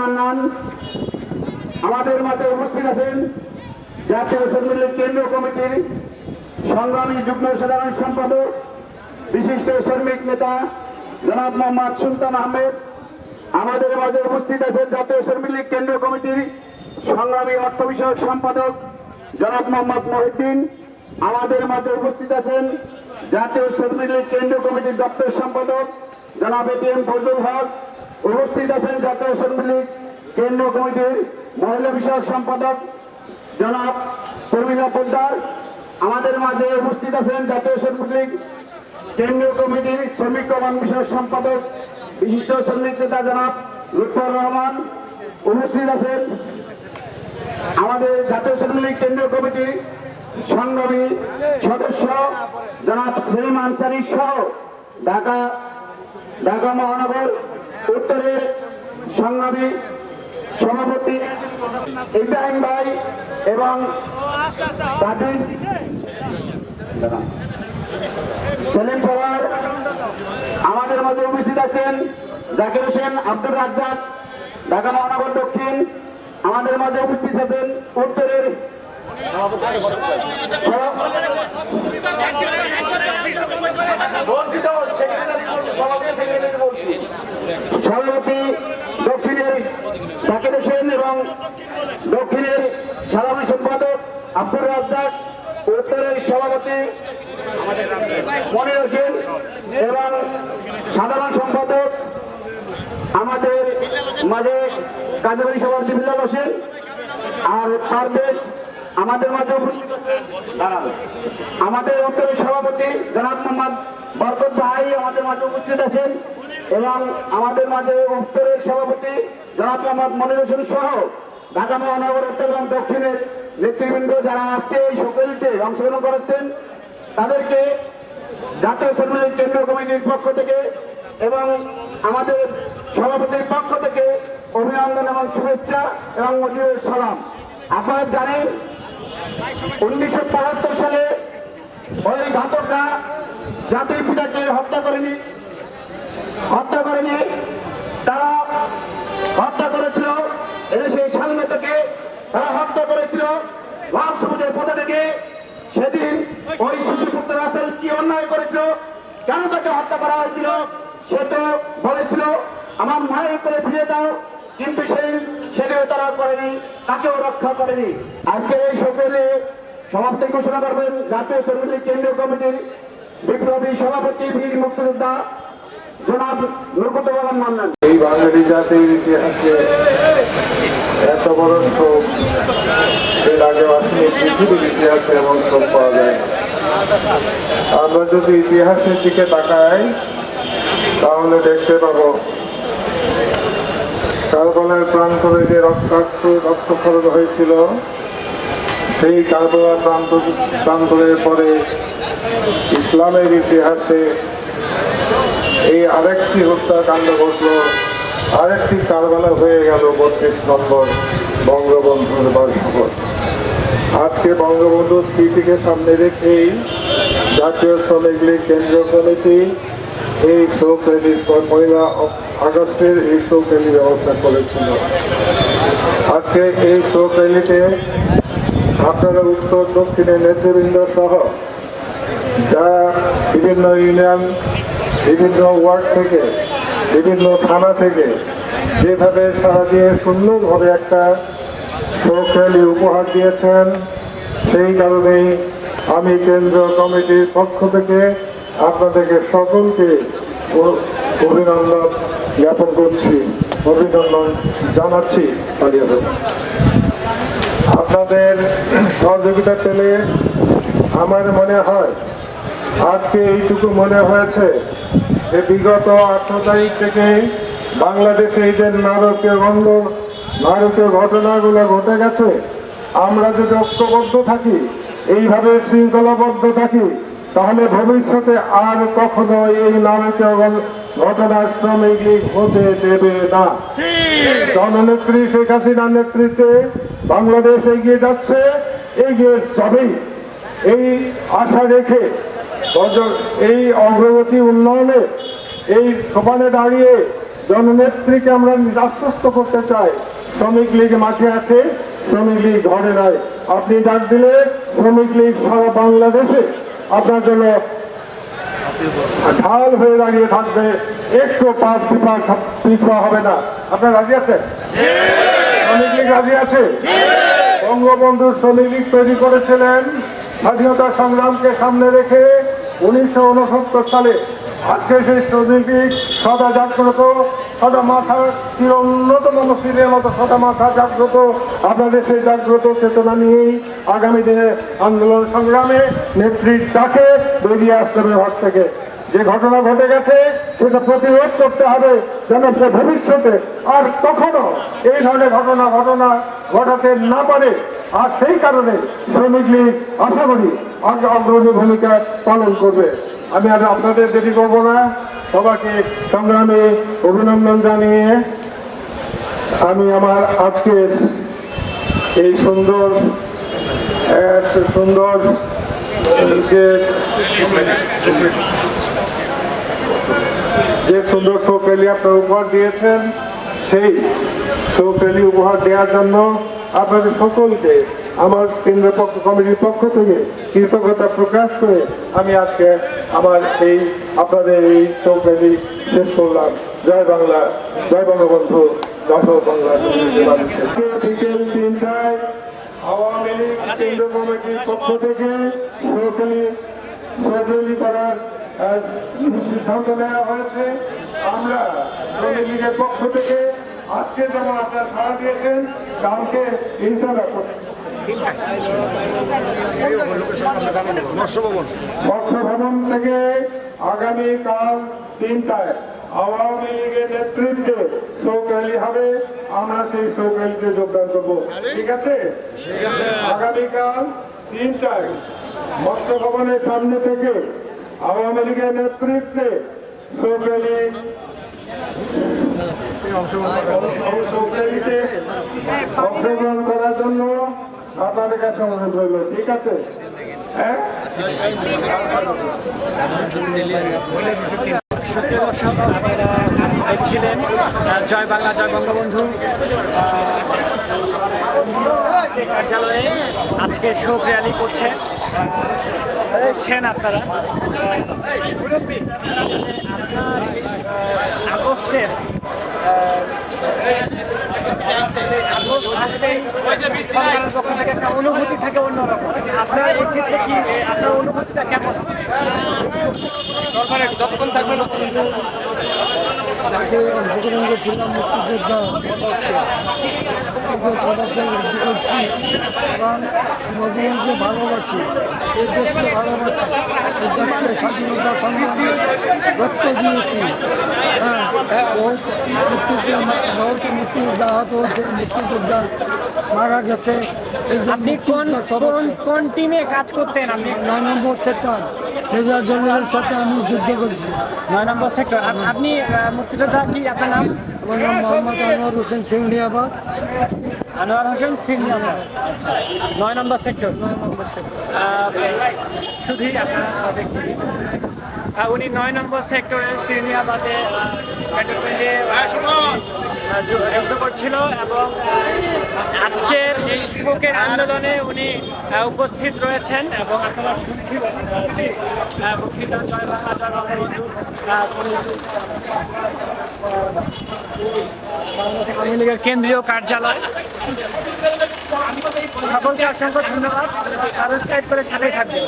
মান্নান আমাদের মাঝে উপস্থিত আছেন জাতীয় শ্রমিক কেন্দ্রীয় কমিটির সংগ্রামী যুগ্ম সাধারণ সম্পাদক, বিশিষ্ট শ্রমিক নেতা জনাব মোহাম্মদ সুলতান আহমেদ। আমাদের মাঝে উপস্থিত আছেন জাতীয় শ্রমিক লীগ কেন্দ্রীয় কমিটির সংগ্রামী অর্থ বিষয়ক সম্পাদক জনাব মোহাম্মদ মহিউদ্দিন। আমাদের মাঝে উপস্থিত আছেন জাতীয় শ্রমিক লীগ কেন্দ্রীয় কমিটির দপ্তর সম্পাদক জনাব এটিএম ফজলুল হক। উপস্থিত আছেন জাতীয় শ্রমিক লীগ কেন্দ্রীয় কমিটির মহিলা বিষয়ক সম্পাদক জনাব প্রবীণা পোদ্দার। আমাদের মাঝে উপস্থিত আছেন জাতীয় শ্রমিক লীগ কেন্দ্রীয় কমিটির শ্রমিক কল্যাণ বিষয়ক সম্পাদক, বিশিষ্ট শ্রমিক নেতা জনাব লুৎফর রহমান। উপস্থিত আছেন আমাদের জাতীয় শ্রমিক লীগ কেন্দ্রীয় কমিটি সংগ্রামী সদস্য জনাব সেলিম আনসারি সহ ঢাকা ঢাকা মহানগর উত্তরের সংগ্রামী সভাপতি ইব্রাহিম ভাই এবং আমাদের মধ্যে উপস্থিত আছেন জাকির হোসেন, আব্দুর রাজ্জাক, ঢাকা মহানগর দক্ষিণ। আমাদের মাঝে উপস্থিত আছেন উত্তরের সভাপতি দক্ষিণের জাকির হোসেন এবং দক্ষিণের সাধারণ সম্পাদক আব্দুর রাজ্জাক উত্তরের সভাপতি মনির হোসেন এবং সাধারণ সম্পাদক আমাদের মাঝে কাজবাড়ি সভাপতি বিল্লাল হোসেন আর পারভেজ আমাদের মাঝে। আমাদের উত্তরের সভাপতি জনাব মোহাম্মদ বরকত ভাই আমাদের মাঝে উপস্থিত আছেন, এবং আমাদের মাঝে উত্তরের সভাপতি জনাব মোহাম্মদ মনির হোসেন সহ ঢাকা মহানগর উত্তর এবং দক্ষিণের নেতৃবৃন্দ যারা আজকে এই সকলতে অংশগ্রহণ করেছেন, তাদেরকে জাতীয় লীগ কেন্দ্রীয় কমিটির পক্ষ থেকে এবং আমাদের সভাপতির পক্ষ থেকে অভিনন্দন এবং শুভেচ্ছা এবং মজুরের সালাম। আপনারা জানেন, উনিশশো বাহাত্তর সালে ওই ঘাতকরা জাতির পিতাকে হত্যা করেনি। হত্যা করেনি, তারা হত্যা করেছিল এদেশের স্বাধীনতাকে তারা হত্যা করেছিল, লাল সবুজের পথে থেকে সেদিন ওই শিশু পুত্র রাসেল কি অন্যায় করেছিল? কেন তাকে হত্যা করা হয়েছিল? সে তো বলেছিল, আমার মায়ের করে ফিরে দাও। কিন্তু সেই সেটিও তারা করেনি, তাকেও রক্ষা করেনি। আজকে এই সকলে সমাপ্তি ঘোষণা করবেন জাতীয় শ্রমিক লীগ কেন্দ্রীয় কমিটির বিপ্লবী সভাপতি বীর মুক্তিযোদ্ধা জনাব নুরকুদ্দোলাম মান্নান। এই বাঙালি জাতির ইতিহাসে এত বড় শোক, এর আগে আসলে পৃথিবীর ইতিহাসে এমন শোক পাওয়া যায়। আমরা যদি ইতিহাসের দিকে তাকাই, তাহলে দেখতে পাবো, কারবালার প্রান্তরে যে রক্তাক্ত, রক্তক্ষরণ হয়েছিল, সেই কারবালার প্রান্ত, প্রান্তরের পরে ইসলামের ইতিহাসে এই আরেকটি হত্যাকাণ্ড ঘটল আরেকটি কারবালা হয়ে গেল বত্রিশ নম্বর বঙ্গবন্ধুর বাসভবন। আজকে বঙ্গবন্ধুর স্মৃতিকে সামনে রেখেই জাতীয় শ্রমিক লীগ কেন্দ্রীয় কমিটি এই শোক র্যালির পয়লা আগস্টের এই শোক ব্যবস্থা করেছিল। আজকে এই শোক আপনারা উত্তর দক্ষিণের নেতৃবৃন্দ সহ যা বিভিন্ন ইউনিয়ন, বিভিন্ন ওয়ার্ড থেকে বিভিন্ন থানা থেকে যেভাবে সারা দিয়ে সুন্দরভাবে একটা শোক র্যালি উপহার দিয়েছেন, সেই কারণেই আমি কেন্দ্র কমিটির পক্ষ থেকে আপনাদেরকে সকলকে অভিনন্দন জ্ঞাপন করছি, অভিনন্দন জানাচ্ছি আপনাদের সহযোগিতা পেলে আমার মনে হয়, আজকে এইটুকু মনে হয়েছে। যে বিগত আঠারো তারিখ থেকে বাংলাদেশে যে নারকীয় গন্ধ, নারকীয় ঘটনাগুলো ঘটে গেছে। আমরা যদি ঐক্যবদ্ধ থাকি, এইভাবে শৃঙ্খলাবদ্ধ থাকি, তাহলে ভবিষ্যতে আর কখনো এই নারকীয় গল- ঘটনা শ্রমিক লীগ হতে দেবে না। জননেত্রী শেখ হাসিনার নেতৃত্বে বাংলাদেশ এগিয়ে যাচ্ছে, এগিয়ে যাবেই। এই আশা রেখে এই অগ্রগতি উন্নয়নে এই সোপানে দাঁড়িয়ে জননেত্রীকে আমরা আশ্বস্ত করতে চাই। শ্রমিক লীগ মাঠে আছে শ্রমিক লীগ ঘরে নয় আপনি ডাক দিলে শ্রমিক লীগ সারা বাংলাদেশে আপনার জন্য ঢাল হয়ে দাঁড়িয়ে থাকবে। একটু পাঁচ বিপাক পিছপা হবে না। আপনার রাজি আছেন? শ্রমিক লীগ রাজি আছে? বঙ্গবন্ধু শ্রমিক লীগ তৈরি করেছিলেন। স্বাধীনতা সংগ্রামকে সামনে রেখে উনিশশো উনসত্তর সালে আজকে সেই শ্রমিক সদা জাগ্রত, সদা মাথা চির উন্নতম মসজিদের মতো সদা মাথা জাগ্রত আপনাদের সেই জাগ্রত চেতনা নিয়েই আগামী দিনে আন্দোলন সংগ্রামে নেত্রীর ডাকে বেরিয়ে আসতে হবে ঘর থেকে। যে ঘটনা ঘটে গেছে, সেটা প্রতিরোধ করতে হবে যেন সে ভবিষ্যতে আর কখনো এই ধরনের ঘটনা ঘটনা ঘটাতে না পারে। আর সেই কারণে শ্রমিক লীগ আশা করি অগ্রণী ভূমিকা পালন করবে। আমি আর আপনাদের দেরি করব না। সবাইকে সংগ্রামে অভিনন্দন জানিয়ে আমি আমার আজকের এই সুন্দর সুন্দর যে যে সুন্দর সৌকালি আপনার উপহার দিয়েছেন, সেই সৌকালি উপহার দেওয়ার জন্য আপনাদের সকলকে আমার কেন্দ্র পক্ষ কমিটির পক্ষ থেকে কৃতজ্ঞতা প্রকাশ করে আমি আজকে আমার এই আপনাদের এই সৌকালি শেষ করলাম। জয় বাংলা, জয় বঙ্গবন্ধু বাংলা। বিকেল তিনটায় আওয়ামী লীগ কেন্দ্র কমিটির পক্ষ থেকে সৌকালি সৌকালি করার সিদ্ধান্ত নেওয়া হয়েছে। আমরা শ্রমিক লীগের পক্ষ থেকে আজকে যেমন আপনারা সাড়া দিয়েছেন কালকে ইনশাল্লাহ মৎস্য ভবন থেকে আগামী কাল তিনটায় আওয়ামী লীগের নেতৃত্বে শোক র্যালি হবে। আমরা সেই শোক র্যালিতে যোগদান করব। ঠিক আছে? আগামীকাল তিনটায় মৎস্য ভবনের সামনে থেকে আওয়ামী লীগের নেতৃত্বে র্যালিতে অংশগ্রহণ করার জন্য আপনাদের কাছে অনুরোধ রইল, ঠিক আছে? হ্যাঁ? আপনারা দেখছিলেন জয় বাংলা, জয় বঙ্গবন্ধু। কার্যালয়ে আজকে শোক র্যালি করছে। দেখছেন আপনারা? আগস্টের অনুভূতি থাকে অন্যরকম। আপনার এই ক্ষেত্রে কি, আপনার অনুভূতিটা কেমন? যতক্ষণ থাকবে তাকে অংশগ্রহণ মুক্তিযোদ্ধা মুক্তি করছি এবং নবীনকে ভালোবাসি এই দেশকে ভালোবাসি স্বাধীনতা সংগ্রামে রক্ত দিয়েছি হ্যাঁ বহুত মুক্তিযোদ্ধা বহুত মুক্তিযোদ্ধা আহত হয়েছে মুক্তিযোদ্ধা মারা গেছে আপনি কোন কোন টিমে কাজ করতেন আপনি? নয় নম্বর সেক্টর মেজর জেনারেলের সাথে আমি যুদ্ধ করছি। নয় নম্বর সেক্টর। আপনি মুক্তিযোদ্ধা কি? আপনার নাম? আমার নাম মোহাম্মদ আনোয়ার হোসেন সিংড়িয়াবাদ আনোয়ার হোসেন সিংহ নয় নম্বর সেক্টর। নয় নম্বর সেক্টর। শুধুই আপনারা দেখছি উনি নয় নম্বর সেক্টরের সিনিয়াবাদে ক্যান্টনমেন্টে করছিল এবং আজকের এই যুবকের আন্দোলনে উনি উপস্থিত রয়েছেন এবং আওয়ামী লীগের কেন্দ্রীয় কার্যালয়। সকলকে অসংখ্য ধন্যবাদ। সাবস্ক্রাইব করে সাথে থাকবেন।